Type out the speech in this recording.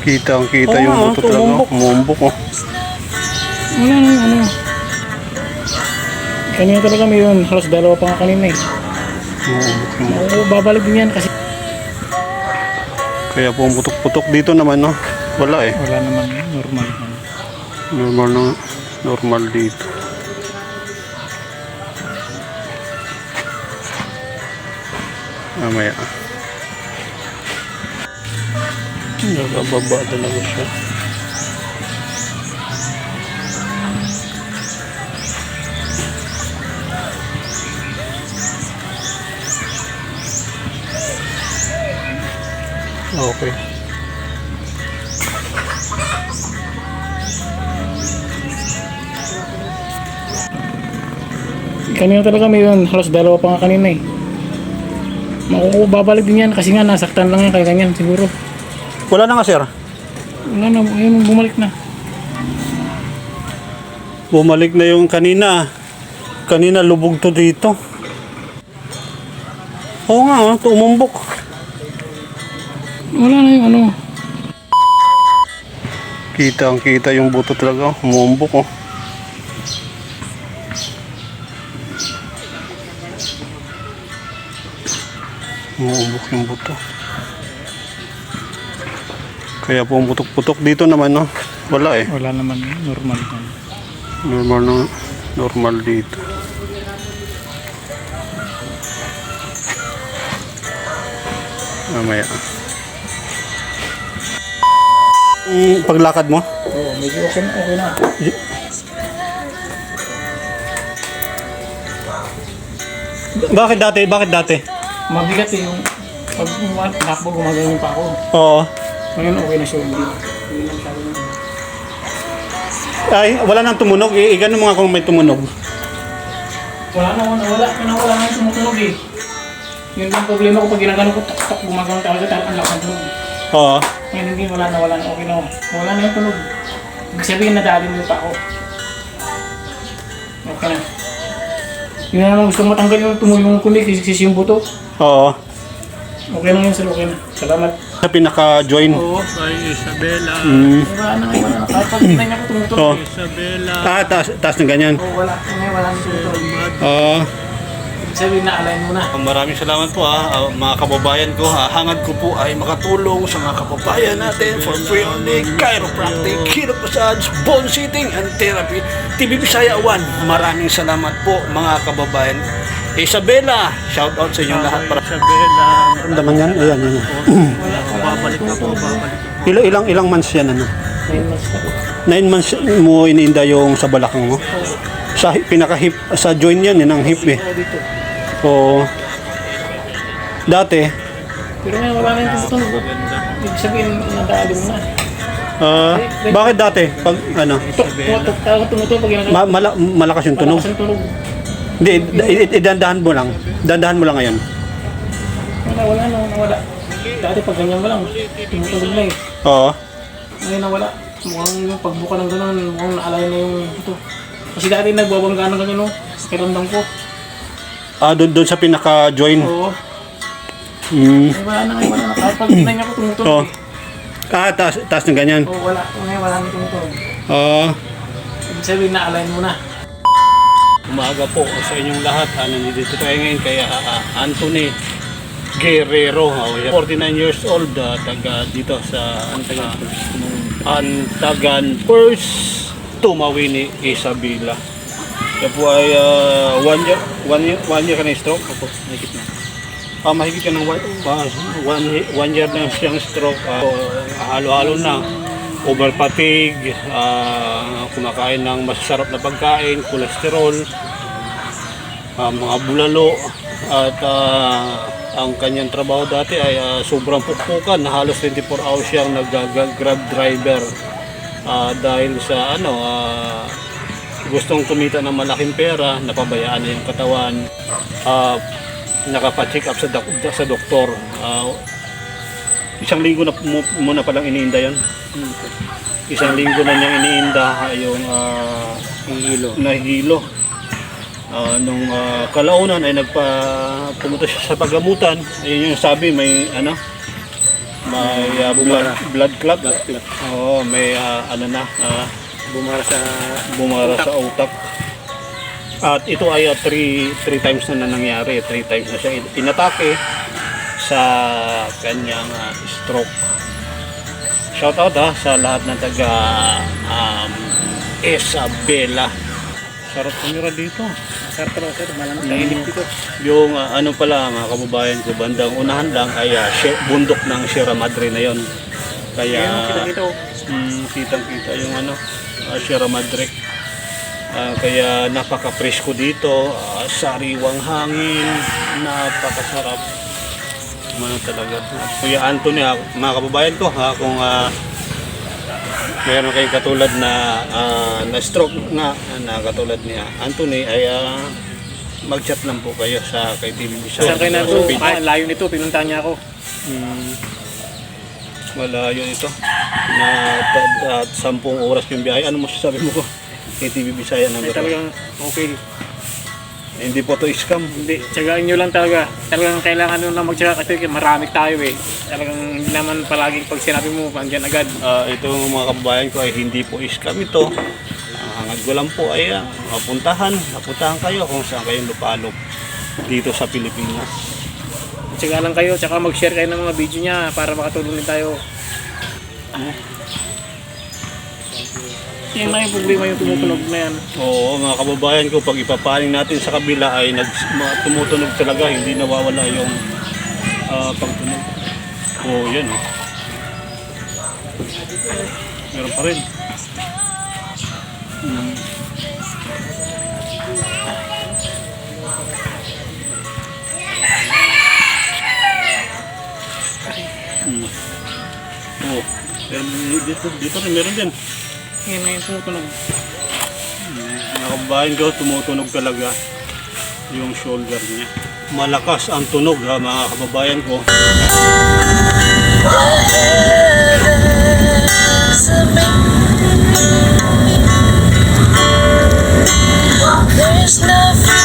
Kita ang kita Oo yung nga, buto talaga. tumumbok. Umumbok oh. Na yung ano. Kanina talaga may yun. Halos dalawa pa nga kanina eh. Umumbok yung. Oo, babalik din yan kasi Kaya pumutok-putok dito naman no. Wala eh. wala naman. Normal. Normal na normal dito. Mamaya. Nakababa talaga siya. Okay. Kanina talaga may yun. Halos dalawa pa nga kanina eh. Babalik din yan kasi nga nasaktan lang yan kaya ganyan siguro. Wala na nga sir. Wala na, ayun, bumalik na. Bumalik na yung kanina. Kanina lubog to dito. Oo nga, oh, tumumbok. Wala na yung ano. Kita ang kita yung buto talaga. Umumbok oh. Umumbok yung buto. Kaya pumutok-putok dito naman no. Wala eh. Wala naman, normal. Normal na normal dito. Mamaya. Mm, paglakad mo? Oo, medyo okay na, okay na. Bakit dati? Bakit dati? Mabigat eh yung pag takbo gumagano pa ako. Oo. Ngayon okay na siya, hindi. Hindi na masyado na. Ay, wala nang tumunog. I, igano mo nga kung may tumunog. Wala na, wala, wala, wala, wala na yung tumutunog eh. Yun lang problema ko pag ginagano ko, tak, tak, gumagano talaga, talaga ang lakas ng tunog. Oo. Ngayon hindi, wala na, wala na, okay na. Wala na yung tunog. Ibig sabihin, nadali mo pa ako. Okay na. Yun na lang gusto mo matanggal yung tumulong kundi, kisiksis yung buto. Oo. Okay na yun, sir, okay na. Salamat. Sa pinaka-join. Oo. Kay Isabela. Mm. Wala na, wala na. Kahit pag hindi niya ako tumutunog. Oo. Isabela. Ah, taas, taas na ganyan. Oo, wala. Ngayon wala na tumutunog. Oo. Ibig sabihin na alay mo na. Maraming salamat po ah, mga kababayan ko. Ah, hangad ko po ay makatulong sa mga kababayan natin for free only chiropractic, hero massage, bone sitting, and therapy. TV Bisaya 1, maraming salamat po mga kababayan. Isabela, shout out sa inyong lahat. Para... Isabela. Ramdaman yan? Ayan, yan. Babalik. Ilang, ilang, ilang months yan ano? Ngayon mas ako. Nine months mo iniinda yung sa balakang mo? Sa hi- pinaka-hip, sa joint yan, yan ang hip eh. Oo. Dati, Pero ngayon wala na yung tumutunog. Ibig sabihin, nadali mo na. ah, bakit dati? Pag ano, Tuk, tumutok, tawag tumutunog pag ginagawa. ma- mala- malakas yung tunog? Malakas ang tunog. Hindi, idandahan mo lang. Dandahan mo lang ngayon. Wala, wala na, nawala. Dati pag ganyan mo lang, tumutunog na eh. Oo. Ngayon nawala. Mukhang yung pagbuka ng gano'n, mukhang naalay na yung ito. Kasi dati nagbabangga ng ganyan no, pakiramdam ko. Ah, doon doon sa pinaka-join. Oo. Mm. Ay, wala na ngayon, wala na. Kahit pag ginanya ko tumutunog Oo. eh. Ah, taas, taas ng ganyan. Oo, wala. Ngayon wala na tumutunog. Oo. Ibig sabihin na alay mo na. Umaga po sa inyong lahat. Ano, nandito tayo ngayon kay ah, Anthony Guerrero. Yeah. 49 years old. ah, taga dito sa Antagan. Antagan First Tumawini, Isabela. Siya po ay ah, one year, one year, one year ka na stroke. Opo, mahigit na. Ah, mahigit ka ng one, ah, one, one year na siyang stroke. Ah, halo-halo na. Over fatigue, ah, kumakain ng masasarap na pagkain, cholesterol, ah, mga bulalo, at ah, ang kanyang trabaho dati ay ah, sobrang pukpukan, na halos 24 hours siyang nag-grab driver Ah, dahil sa ano, ah, gustong kumita ng malaking pera, napabayaan na yung katawan, ah, nakapa-check up sa, dak- sa doktor. Ah, isang linggo na mu- muna palang iniinda yan. Isang linggo na niyang iniinda ah, yung uh, hilo. nahilo. Ah, nung ah, kalaunan ay nagpa pumunta siya sa paggamutan. Ayun yung sabi may ano may ah, blood, blood clot. Oo, may ah, ano na, ah, Bumara sa... bumara sa utak. At ito ay 3 three times na, na nangyari. 3 times na siya in- inatake sa kanyang ah, stroke. Shout out ha sa lahat ng taga um, Isabela. Sarap tumira dito. Sarap talaga sir, malamang tahimik dito. Yung ah, ano pala mga kababayan ko, bandang unahan lang ay ah, She- bundok ng Sierra Madre na yon. Kaya mm, kitang-kita yung ano, ah, Sierra Madre. Ah, kaya napaka-presko dito, ah, sariwang hangin, napakasarap. Ano talaga. At Kuya Anthony, ha, mga kababayan ko, ha, kung ah, mayroon kayong katulad na ah, na stroke nga na katulad ni Anthony ay ah, mag-chat lang po kayo sa kay TV Bisaya. Saan kayo na. Ay, layo nito, pinuntahan niya ako. Hmm, malayo ito. Na at sampung oras yung biyahe. Ano masasabi mo ko? KTV Bisaya Ay, number one. talagang okay. Hindi po to scam. Hindi, tsagaan nyo lang talaga. Talagang kailangan nyo lang magtsaga kasi marami tayo eh. Talagang hindi naman palaging pag sinabi mo, andyan agad. Ah, ito mga kababayan ko ay hindi po scam ito. Ang hangad ko lang po ay ah, mapuntahan. Mapuntahan kayo kung saan kayong lupalop dito sa Pilipinas. Tsaga lang kayo, tsaka mag-share kayo ng mga video niya para makatulong din tayo. Yan lang yung problema yung tumutunog na yan. Oo, mga kababayan ko, pag ipapaling natin sa kabila ay nag, tumutunog talaga, hindi nawawala yung ah, pagtunog. Oo, yan. Oh. Meron pa rin. Hmm. Hmm. Then, dito, dito rin, meron din. Yan na yung tumutunog. Nakabahin ko, tumutunog talaga yung shoulder niya. Malakas ang tunog ha mga kababayan ko. There's nothing